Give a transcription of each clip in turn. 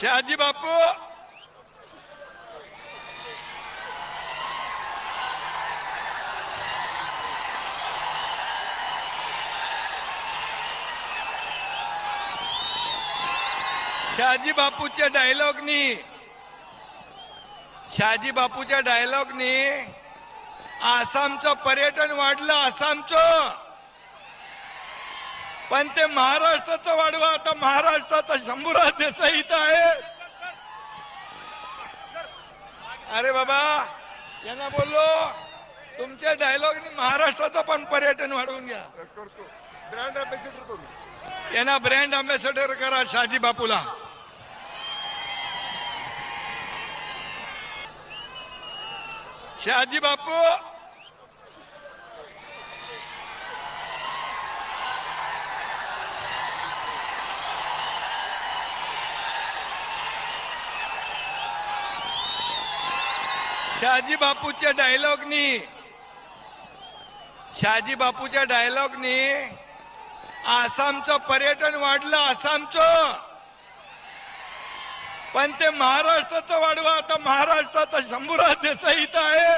शहाजी बापू शहाजी बापूच्या डायलॉगनी शहाजी बापूच्या डायलॉगनी आसामचं पर्यटन वाढलं आसामचं पण ते महाराष्ट्राचं वाढवा. आता महाराष्ट्राचा शंभूराज देसाई इथं आहे. अरे बाबा यांना बोललो. तुमच्या डायलॉगनी महाराष्ट्राचं पण पर्यटन वाढवून घ्या. करतो ब्रँड अम्बॅसेडर करू यांना ब्रँड अम्बॅसेडर करा शाजी बापूला. शहाजी बापू शहाजी बापूच्या डायलॉगनी. शहाजी बापूच्या डायलॉगनी आसामचं पर्यटन वाढलं आसामचं. पण ते महाराष्ट्राचं वाढवा आता महाराष्ट्राचा शंभूराज देसाई इथं आहे.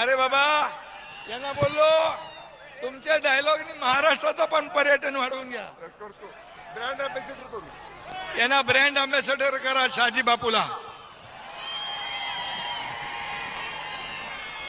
अरे बाबा यांना बोललो तुमच्या डायलॉगनी महाराष्ट्राचं पण पर्यटन वाढवून घ्या. करतो. ब्रँड अँबॅसिडर करू यांना ब्रँड अम्बॅसेडर करा शहाजी बापूला.